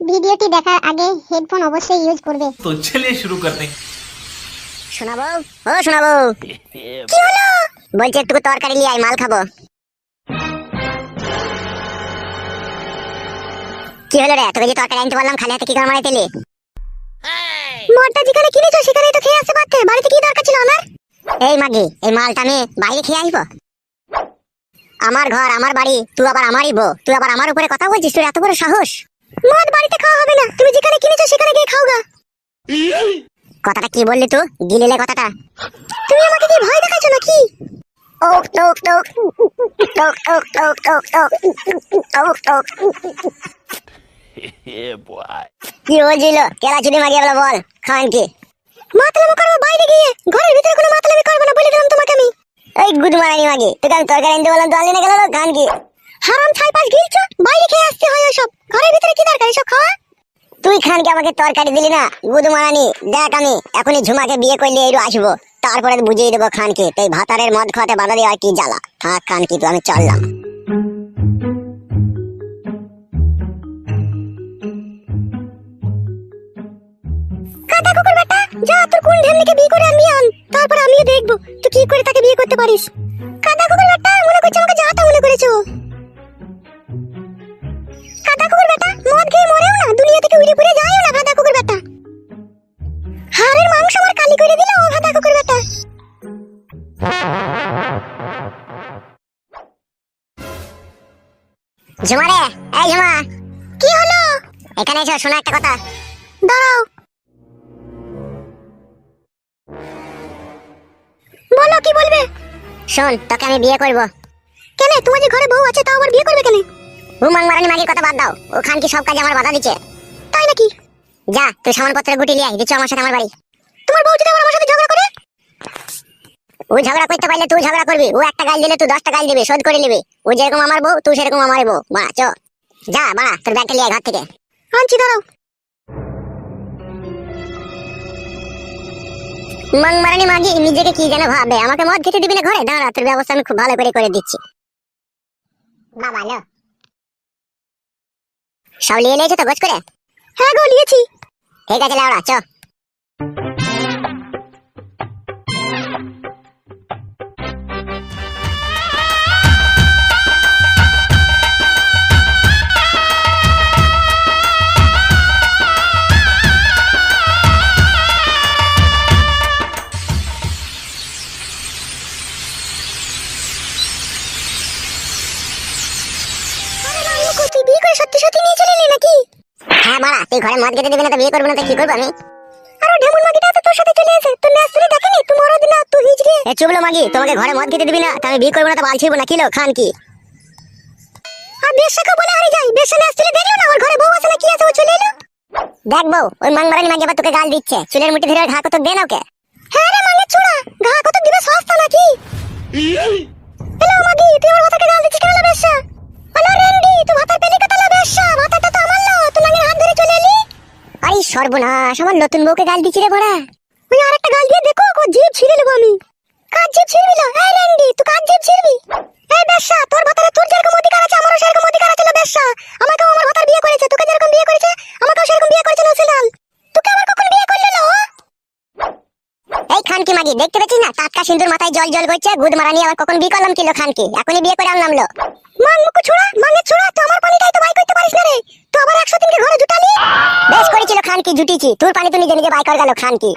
ভিডিওটি দেখার আগে হেডফোন অবশ্যই ইউজ করবে। তো চলে শুরু করতে শোনাবো? ও শোনাবো। কি হলো? বলছে একটু তরকারি নিয়ে আই মাল খাব। কি হলো রে? তোকে যে তরকারি আনতে বললাম খালি হাতে কি করে মারাই তেলি? মরটা যেখানে কিনেছো? সেখানে তো খেয়ে আসতে পারতে। বাড়িতে কি দরকার ছিল আমার? এই মাগি এই মালটা আমি বাইরে খেয়ে আসব আমার ঘর আমার বাড়ি তুই আবার আমারই বউ তুই আবার আমার উপরে কথা বলছিস? তোর এত বড় সাহস। মদ বাড়িতে খাওয়া হবে না। তুমি যেখানে কিনেছো সেখানে গিয়ে খাওগা। কথাটা কি বললি তুই? গিলিলে কথাটা। তুমি আমাকে কি ভয় দেখাচ্ছ নাকি? ওক টোক টোক টোক টোক টোক টোক টোক টোক টোক কি বলছিল? কেলা চুরি মাগিয়ে বলে বল খান কি? মাতলামি করব বাইরে গিয়ে। ঘরের ভিতরে কোনো মাতলামি করব না বলে দিলাম তোমাকে আমি। এই গুড মারানি মাগি। তোকে আমি তরকারি আনতে বললাম তো আনলি না গেল খান কি? হারাম ছাই পাশ গিলছ বাইরে খেয়ে আসতে হয় ওসব ঘরের ভিতরে কি দরকার এসব খাওয়া তুই খানকে আমাকে তরকারি দিলি না গুদমারানি দেখ আমি, এখনই ঝুমাকে বিয়ে করলে এইরু আসব। তারপরে বুঝিয়ে দেবো খানকে। তাই ভাতারের মদ খাওয়াতে বাধা দেওয়া কি জ্বালা? থাক খানকি তো আমি চললাম। কাদা কুকুর বেটা, যা তোর কোন ঢেমনিকে বিয়ে করে আনবি আন তারপর আমিও দেখব। তুই কি করে তাকে বিয়ে করতে পারিস? ঝুমা রে এই ঝুমা। কি হলো? এখানে এসো শোনো একটা কথা। দাঁড়াও। বলো কি বলবে? শোন তোকে আমি বিয়ে করব। কেন তোমার যে ঘরে বউ আছে তাও আবার বিয়ে করবে কেন? হুমাং মারানি মাগির কথা বাদ দাও। ও খান কি সব কাজে আমার বাধা দিচ্ছে? তাই নাকি? যা তুই সামানপত্র গুটি লিয়ে আয় দিচ্ছ আমার সাথে আমার বাড়ি। তোমার বউ যদি আবার আমার সাথে ও ঝগড়া করতে পারলে তুই ঝগড়া করবি। ও একটা গাল দিলে তুই দশটা গাল দিবি শোধ করে নিবি। ও যেরকম আমার বউ তুই সেরকম আমার বউ। বা চ। যা বা তোর ব্যাগটা লিয়ে ঘর থেকে। আনছি দাঁড়াও। মাং মারানি মাগি নিজেকে কি যেন ভাবে? আমাকে মদ খেতে দিবি না ঘরে? দাঁড়া তোর ব্যবস্থা আমি খুব ভালো করে করে দিচ্ছি। বাবা লো। সব লিয়ে নিয়েছো তো গোছ করে? হ্যাঁ গো লিয়েছি ঠিক আছে লাউড়া চ। বাড়া তুই ঘরে মদ খেতে দিবি না তো বিয়ে করব না তো কি করব আমি? আরে ঢেমুন মাগিটা তো তোর সাথে চলে এসে তোর ন্যাস তুলে দেখেনি? তুই মরদ না তুই হিজড়ে এ চুবলো মাগি তোমাকে ঘরে মদ খেতে দিবি না তো আমি বিয়ে করব না তো বালছিবো না কিলো খান কি? আর বেশাকে বলে হারি যাই বেশা ন্যাস তুলে দেখল না ওর ঘরে বউ আছে না কি আছে ও চলে এলো? দেখ বউ ওই মাংমারানি মাগি আবার তোকে গাল দিচ্ছে চুলের মুঠি ধরে ঘা কত দে না ওকে। হ্যাঁ রে মাঙ্গের ছোড়া ঘা কত দিবে সস্তা নাকি? সর্বনাশ, আমার নতুন বউকে গাল দিচ্ছি রে বড়া। ওই আরেকটা গাল দিয়ে দেখো জিভ ছিঁড়ে নেব আমি। কাজ জিভ ছিঁড়বি এই ল্যান্ডি তুই কাজ জিভ ছিঁড়বি এই বেশা তোর ভাতারে তোর যেরকম অধিকার আছে আমারও সেরকম অধিকার আছে লো বেশা আমাকেও আমার ভাতার বিয়ে করেছে তোকে যেরকম বিয়ে করেছে আমাকেও সেরকম বিয়ে করেছে নসিলাল তোকে আবার কখন বিয়ে করলে লো এই খানকি মাগি দেখতে পেয়েছিস না? টাটকা সিন্দুর মাথায় জল জল করছে গুদ মারানি আবার কখন বিয়ে করলাম কিলো খানকি? এখনই বিয়ে করে আনলাম লো। মান মুকু ছোড়া মাঙ্গে ছোড়া তুই আমার পানিটাই তো বাই করতে পারিস না রে। তুই আবার একশো দিনকে ঘরে জুটালি? বেশ করেছিল খানকি জুটিছি। তোর পানি তো নিজে নিজে বাই কর গেল খানকি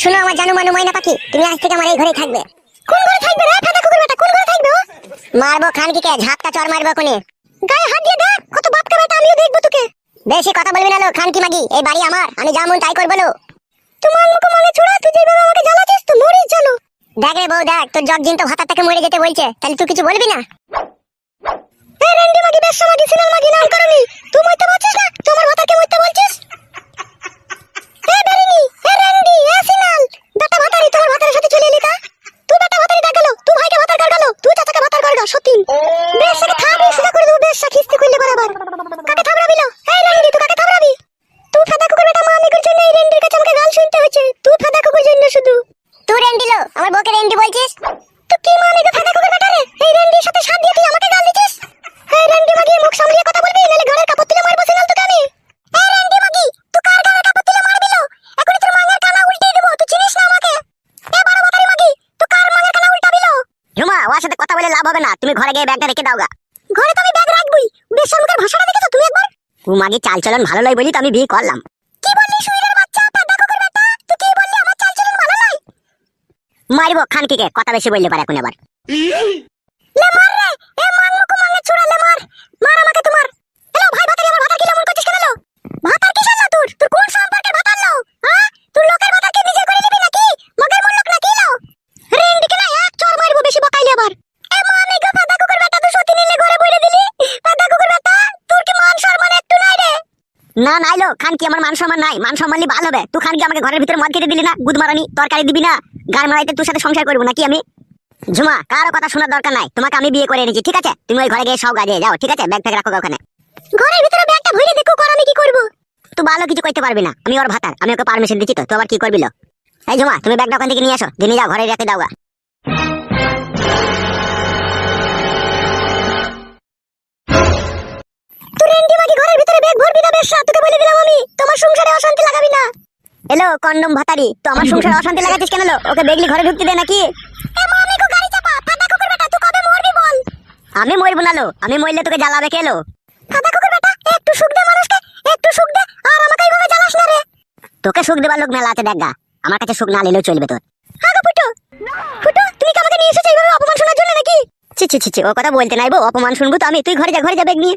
শুনো আমার জানু মানু ময়না পাখি তুমি আজ থেকে আমার এই ঘরে থাকবে। কোন ঘরে থাকবে রে? ফাটা কুকুর বেটা কোন ঘরে থাকবে মারবো খানকিকে ঝাপটা চর মারবো কোনে গায়ে হাত দিয়ে দেখ কত বাপকে বেটা আমিও দেখব তোকে। বেশি কথা বলবি না লো খানকি মাগি এই বাড়ি আমার আমি যেমন তাই করব লো। তোমার মুখ মানে ছোড়া তুই যেভাবে আমাকে জ্বালাচ্ছিস তো মরিস জানো দেখ রে বউ দেখ তোর জগ তো ভাতার থেকে মরে যেতে বলছে তাহলে তুই কিছু বলবি না? এ রেন্ডি মাগি বেশ মাগি সিনাল মাগি নাম করনি তুই মরতে পারছিস না? তোমার ভাতাকে মরতে বলছিস? হবে না। তুমি ঘরে গিয়ে ব্যাগটা রেখে দাও গা। ঘরে তো আমি ব্যাগ রাখবই। বেশ মুখের ভাষাটা দেখেছ তুমি একবার? ও মাগি চাল চলন ভালো নয় বলি তো আমি বিয়ে করলাম। কি বললি শুইরের বাচ্চা? পাদা কুকুর বেটা তুই কি বললি আমার চালচলন ভালো নয়? মারবো খানকিকে কথা বেশি বললে পারে এখন আবার। লে মার রে! এ মাং মুকু মাঙ্গে ছুড়া লে মার মার আমাকে তোমার। না নাই লো খান কি আমার মান সম্মান নাই? মান সম্মান লি ভালো হবে। তুই খান কি আমাকে ঘরের ভিতরে মদ খেতে দিলি না? গুদ মারানি, তরকারি দিবি না? গান মারাইতে তোর সাথে সংসার করব নাকি আমি? ঝুমা, কারও কথা শোনার দরকার নাই। তোমাকে আমি বিয়ে করে এনেছি, ঠিক আছে? তুমি ওই ঘরে গিয়ে সব গাজে যাও, ঠিক আছে? ব্যাগ ফ্যাগ রাখো ওখানে। ঘরের ভিতরে ব্যাগটা ভরে দেখো, কর আমি কি করব? তুই ভালো কিছু করতে পারবি না। আমি ওর ভাতার, আমি ওকে পারমিশন দিচ্ছি তো তুই আবার কি করবি লো? এই ঝুমা, তুমি ব্যাগটা ওখান থেকে নিয়ে আসো। দিনে যাও ঘরে রেখে দাও তুই রেন্টি মাগি ঘরের ভিতরে ব্যাগ তোকে বলে দিলাম আমি, তোমার সংসারে অশান্তি লাগাবি না। এলো, কন্ডম ভাতারি, তো আমার সংসারে অশান্তি লাগাচ্ছিস কেন ওকে ঘরে ঢুকতে দে নাকি? আমি মরবো না লো, আমি মরলে তোকে জ্বালাবে একটু সুখ দে মানুষকে, একটু সুখ দে, আর আমাকে এইভাবে জ্বালাস না রে। তোকে সুখ দেবার লোক মেলা আছে আমার কাছে সুখ না নিলেও চলবে তোর। আগো ফুটো ফুটো, তুমি কি আমাকে নিয়ে এসেছ এইভাবে অপমান শোনার জন্য নাকি? ছি ছি ছি ও কথা বলতে নাই বো, অপমান শুনব তো আমি, তুই ঘরে যা, ঘরে যাবে নিয়ে।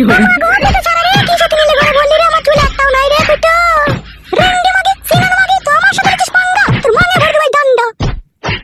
মেরে দিল